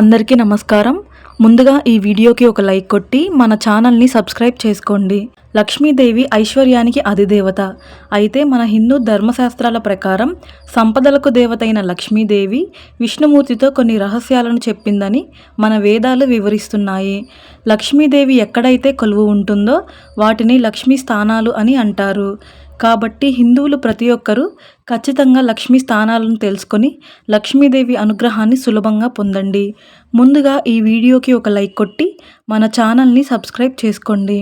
అందరికీ నమస్కారం. ముందుగా ఈ వీడియోకి ఒక లైక్ కొట్టి మన ఛానల్ని సబ్స్క్రైబ్ చేసుకోండి. లక్ష్మీదేవి ఐశ్వర్యానికి అధిదేవత. అయితే మన హిందూ ధర్మశాస్త్రాల ప్రకారం సంపదలకు దేవతైన లక్ష్మీదేవి విష్ణుమూర్తితో కొన్ని రహస్యాలను చెప్పిందని మన వేదాలు వివరిస్తున్నాయి. లక్ష్మీదేవి ఎక్కడైతే కొలువు ఉంటుందో వాటిని లక్ష్మీ స్థానాలు అని అంటారు. కాబట్టి హిందువులు ప్రతి ఒక్కరూ ఖచ్చితంగా లక్ష్మీ స్థానాలను తెలుసుకొని లక్ష్మీదేవి అనుగ్రహాన్ని సులభంగా పొందండి. ముందుగా ఈ వీడియోకి ఒక లైక్ కొట్టి మన ఛానల్ని సబ్స్క్రైబ్ చేసుకోండి.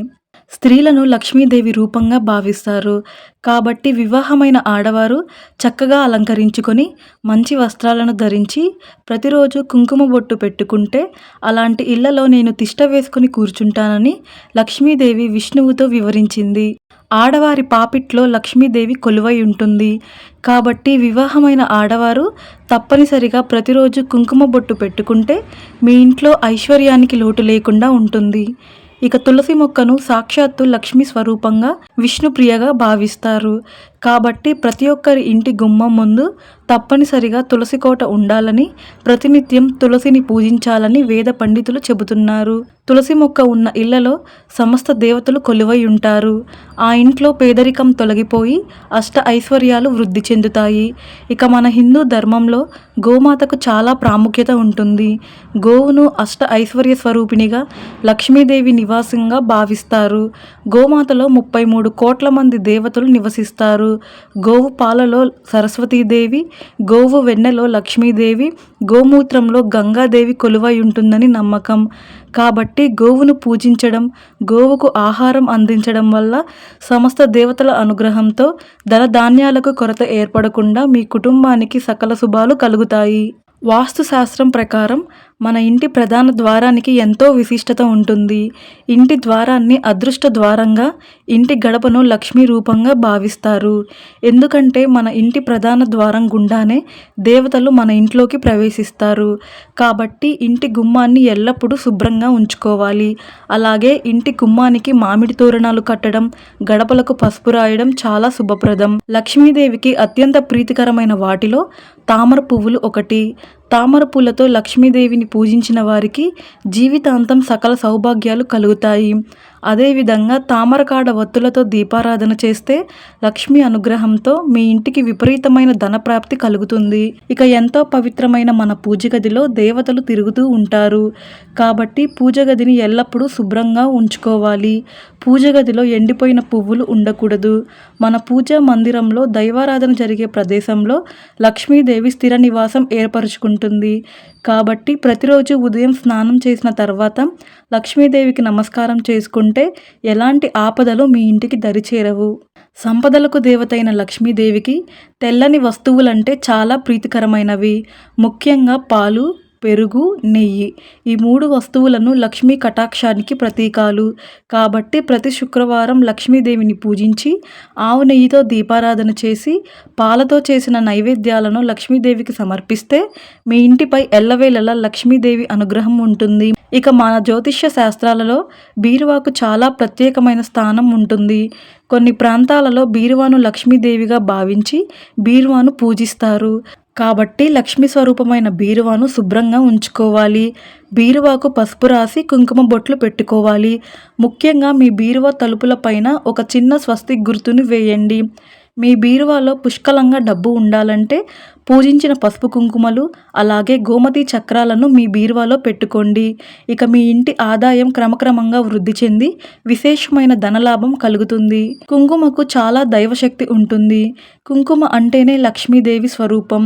స్త్రీలను లక్ష్మీదేవి రూపంగా భావిస్తారు. కాబట్టి వివాహమైన ఆడవారు చక్కగా అలంకరించుకొని మంచి వస్త్రాలను ధరించి ప్రతిరోజు కుంకుమ బొట్టు పెట్టుకుంటే అలాంటి ఇళ్ళలో నేను తిష్ట వేసుకుని కూర్చుంటానని లక్ష్మీదేవి విష్ణువుతో వివరించింది. ఆడవారి పాపిట్లో లక్ష్మీదేవి కొలువై ఉంటుంది. కాబట్టి వివాహమైన ఆడవారు తప్పనిసరిగా ప్రతిరోజు కుంకుమ బొట్టు పెట్టుకుంటే మీ ఇంట్లో ఐశ్వర్యానికి లోటు లేకుండా ఉంటుంది. ఇక తులసి మొక్కను సాక్షాత్తు లక్ష్మీ స్వరూపంగా విష్ణుప్రియగా భావిస్తారు. కాబట్టి ప్రతి ఒక్కరి ఇంటి గుమ్మం ముందు తప్పనిసరిగా తులసి కోట ఉండాలని ప్రతినిత్యం తులసిని పూజించాలని వేద పండితులు చెబుతున్నారు. తులసి మొక్క ఉన్న ఇళ్ళలో సమస్త దేవతలు కొలువై ఉంటారు. ఆ ఇంట్లో పేదరికం తొలగిపోయి అష్ట ఐశ్వర్యాలు వృద్ధి చెందుతాయి. ఇక మన హిందూ ధర్మంలో గోమాతకు చాలా ప్రాముఖ్యత ఉంటుంది. గోవును అష్ట ఐశ్వర్య స్వరూపిణిగా లక్ష్మీదేవి నివాసంగా భావిస్తారు. గోమాతలో ముప్పై మూడు కోట్ల మంది దేవతలు నివసిస్తారు. గోవు పాలలో సరస్వతీదేవి గోవు వెన్నెలో లక్ష్మీదేవి గోమూత్రంలో గంగాదేవి కొలువై ఉంటుందని నమ్మకం. కాబట్టి గోవును పూజించడం గోవుకు ఆహారం అందించడం వల్ల సమస్త దేవతల అనుగ్రహంతో ధనధాన్యాలకు కొరత ఏర్పడకుండా మీ కుటుంబానికి సకల శుభాలు కలుగుతాయి. వాస్తుశాస్త్రం ప్రకారం మన ఇంటి ప్రధాన ద్వారానికి ఎంతో విశిష్టత ఉంటుంది. ఇంటి ద్వారాన్ని అదృష్ట ద్వారంగా ఇంటి గడపను లక్ష్మీ రూపంగా భావిస్తారు. ఎందుకంటే మన ఇంటి ప్రధాన ద్వారం గుండానే దేవతలు మన ఇంట్లోకి ప్రవేశిస్తారు. కాబట్టి ఇంటి గుమ్మాన్ని ఎల్లప్పుడూ శుభ్రంగా ఉంచుకోవాలి. అలాగే ఇంటి గుమ్మానికి మామిడి తోరణాలు కట్టడం గడపలకు పసుపు రాయడం చాలా శుభప్రదం. లక్ష్మీదేవికి అత్యంత ప్రీతికరమైన వాటిలో తామర పువ్వులు ఒకటి. తామర పూలతో లక్ష్మీదేవిని పూజించిన వారికి జీవితాంతం సకల సౌభాగ్యాలు కలుగుతాయి. అదేవిధంగా తామరకాడ వత్తులతో దీపారాధన చేస్తే లక్ష్మి అనుగ్రహంతో మీ ఇంటికి విపరీతమైన ధనప్రాప్తి కలుగుతుంది. ఇక ఎంతో పవిత్రమైన మన పూజ గదిలో దేవతలు తిరుగుతూ ఉంటారు. కాబట్టి పూజ గదిని ఎల్లప్పుడూ శుభ్రంగా ఉంచుకోవాలి. పూజ గదిలో ఎండిపోయిన పువ్వులు ఉండకూడదు. మన పూజా మందిరంలో దైవారాధన జరిగే ప్రదేశంలో లక్ష్మీదేవి స్థిర నివాసం ఏర్పరచుకుంటుంది. కాబట్టి ప్రతిరోజు ఉదయం స్నానం చేసిన తర్వాత లక్ష్మీదేవికి నమస్కారం చేసుకుంటే ఎలాంటి ఆపదలు మీ ఇంటికి దరిచేరవు. సంపదలకు దేవతైన లక్ష్మీదేవికి తెల్లని వస్తువులంటే చాలా ప్రీతికరమైనవి. ముఖ్యంగా పాలు పెరుగు నెయ్యి ఈ మూడు వస్తువులను లక్ష్మీ కటాక్షానికి ప్రతీకాలు. కాబట్టి ప్రతి శుక్రవారం లక్ష్మీదేవిని పూజించి ఆవు నెయ్యితో దీపారాధన చేసి పాలతో చేసిన నైవేద్యాలను లక్ష్మీదేవికి సమర్పిస్తే మీ ఇంటిపై ఎల్లవేళలా లక్ష్మీదేవి అనుగ్రహం ఉంటుంది. ఇక మన జ్యోతిష్య శాస్త్రాలలో బీరువాకు చాలా ప్రత్యేకమైన స్థానం ఉంటుంది. కొన్ని ప్రాంతాలలో బీరువాను లక్ష్మీదేవిగా భావించి బీరువాను పూజిస్తారు. కాబట్టి లక్ష్మీ స్వరూపమైన బీరువాను శుభ్రంగా ఉంచుకోవాలి. బీరువాకు పసుపు రాసి కుంకుమ బొట్లు పెట్టుకోవాలి. ముఖ్యంగా మీ బీరువా తలుపుల పైన ఒక చిన్న స్వస్తిక్ గుర్తుని వేయండి. మీ బీరువాలో పుష్కలంగా డబ్బు ఉండాలంటే పూజించిన పసుపు కుంకుమలు అలాగే గోమతి చక్రాలను మీ బీరువాలో పెట్టుకోండి. ఇక మీ ఇంటి ఆదాయం క్రమక్రమంగా వృద్ధి చెంది విశేషమైన ధనలాభం కలుగుతుంది. కుంకుమకు చాలా దైవశక్తి ఉంటుంది. కుంకుమ అంటేనే లక్ష్మీదేవి స్వరూపం.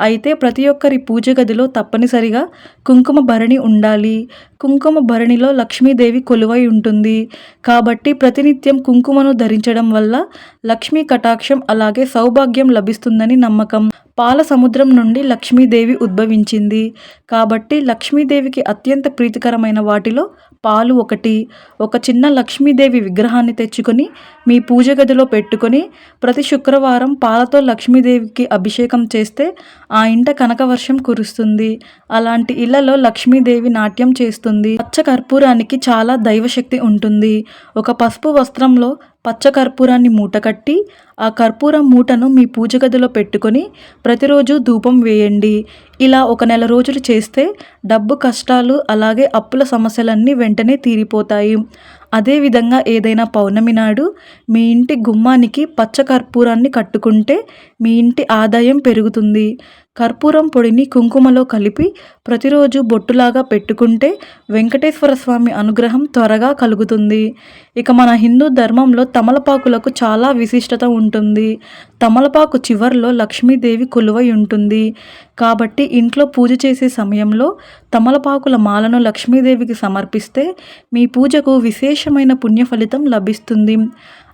అయితే ప్రతి ఒక్కరి పూజ గదిలో తప్పనిసరిగా కుంకుమ భరణి ఉండాలి. కుంకుమ భరణిలో లక్ష్మీదేవి కొలువై ఉంటుంది. కాబట్టి ప్రతినిత్యం కుంకుమను ధరించడం వల్ల లక్ష్మీ కటాక్షం అలాగే సౌభాగ్యం లభిస్తుందని నమ్మకం. పాల సముద్రం నుండి లక్ష్మీదేవి ఉద్భవించింది. కాబట్టి లక్ష్మీదేవికి అత్యంత ప్రీతికరమైన వాటిలో పాలు ఒకటి. ఒక చిన్న లక్ష్మీదేవి విగ్రహాన్ని తెచ్చుకొని మీ పూజ గదిలో పెట్టుకొని ప్రతి శుక్రవారం పాలతో లక్ష్మీదేవికి అభిషేకం చేస్తే ఆ ఇంట కనకవర్షం కురుస్తుంది. అలాంటి ఇళ్ళలో లక్ష్మీదేవి నాట్యం చేస్తుంది. పచ్చ కర్పూరానికి చాలా దైవశక్తి ఉంటుంది. ఒక పసుపు వస్త్రంలో పచ్చ కర్పూరాన్ని మూటకట్టి ఆ కర్పూరం మూటను మీ పూజ గదిలో పెట్టుకొని ప్రతిరోజు ధూపం వేయండి. ఇలా ఒక నెల రోజులు చేస్తే డబ్బు కష్టాలు అలాగే అప్పుల సమస్యలన్నీ వెంటనే తీరిపోతాయి. అదేవిధంగా ఏదైనా పౌర్ణమి నాడు మీ ఇంటి గుమ్మానికి పచ్చ కర్పూరాన్ని కట్టుకుంటే మీ ఇంటి ఆదాయం పెరుగుతుంది. కర్పూరం పొడిని కుంకుమలో కలిపి ప్రతిరోజు బొట్టులాగా పెట్టుకుంటే వెంకటేశ్వర స్వామి అనుగ్రహం త్వరగా కలుగుతుంది. ఇక మన హిందూ ధర్మంలో తమలపాకులకు చాలా విశిష్టత ఉంటుంది. తమలపాకు చివర్లో లక్ష్మీదేవి కొలువై ఉంటుంది. కాబట్టి ఇంట్లో పూజ చేసే సమయంలో తమలపాకుల మాలను లక్ష్మీదేవికి సమర్పిస్తే మీ పూజకు విశేషమైన పుణ్య ఫలితం లభిస్తుంది.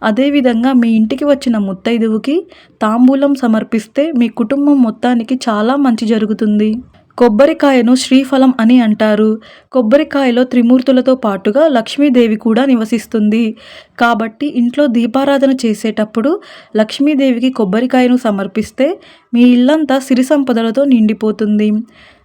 అదేవిధంగా మీ ఇంటికి వచ్చిన ముత్తైదువుకి తాంబూలం సమర్పిస్తే మీ కుటుంబం మొత్తానికి చాలా మంచి జరుగుతుంది. కొబ్బరికాయను శ్రీఫలం అని అంటారు. కొబ్బరికాయలో త్రిమూర్తులతో పాటుగా లక్ష్మీదేవి కూడా నివసిస్తుంది. కాబట్టి ఇంట్లో దీపారాధన చేసేటప్పుడు లక్ష్మీదేవికి కొబ్బరికాయను సమర్పిస్తే మీ ఇల్లంతా సిరి సంపదలతో నిండిపోతుంది.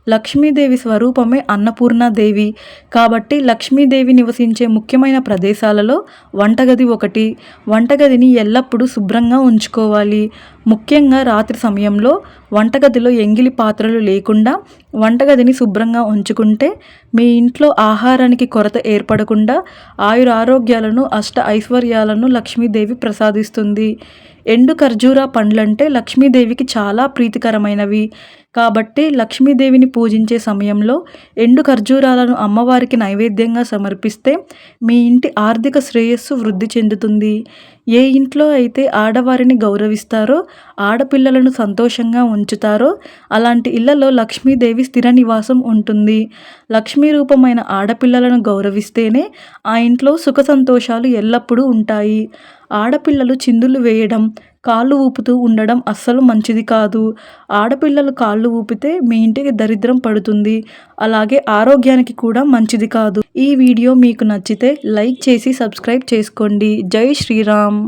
లక్ష్మీదేవి స్వరూపమే అన్నపూర్ణాదేవి. కాబట్టి లక్ష్మీదేవి నివసించే ముఖ్యమైన ప్రదేశాలలో వంటగది ఒకటి. వంటగదిని ఎల్లప్పుడూ శుభ్రంగా ఉంచుకోవాలి. ముఖ్యంగా రాత్రి సమయంలో వంటగదిలో ఎంగిలి పాత్రలు లేకుండా వంటగదిని శుభ్రంగా ఉంచుకుంటే మీ ఇంట్లో ఆహారానికి కొరత ఏర్పడకుండా ఆయుర ఆరోగ్యాలను అష్ట ఐశ్వర్యాలను లక్ష్మీదేవి ప్రసాదిస్తుంది. ఎండు ఖర్జూర పండ్లంటే లక్ష్మీదేవికి చాలా ప్రీతికరమైనవి. కాబట్టి లక్ష్మీదేవిని పూజించే సమయంలో ఎండు ఖర్జూరాలను అమ్మవారికి నైవేద్యంగా సమర్పిస్తే మీ ఇంటి ఆర్థిక శ్రేయస్సు వృద్ధి చెందుతుంది. ఏ ఇంట్లో అయితే ఆడవారిని గౌరవిస్తారో ఆడపిల్లలను సంతోషంగా ఉంచుతారో అలాంటి ఇళ్ళలో లక్ష్మీదేవి స్థిర నివాసం ఉంటుంది. లక్ష్మీ రూపమైన ఆడపిల్లలను గౌరవిస్తేనే ఆ ఇంట్లో సుఖ సంతోషాలు ఎల్లప్పుడూ ఉంటాయి. ఆడపిల్లలు చిందులు వేయడం కాళ్ళు ఊపుతూ ఉండడం అస్సలు మంచిది కాదు. ఆడపిల్లలు కాళ్ళు ఊపితే మీ ఇంటికి దరిద్రం పడుతుంది. అలాగే ఆరోగ్యానికి కూడా మంచిది కాదు. ఈ వీడియో మీకు నచ్చితే లైక్ చేసి సబ్స్క్రైబ్ చేసుకోండి. జై శ్రీరామ్.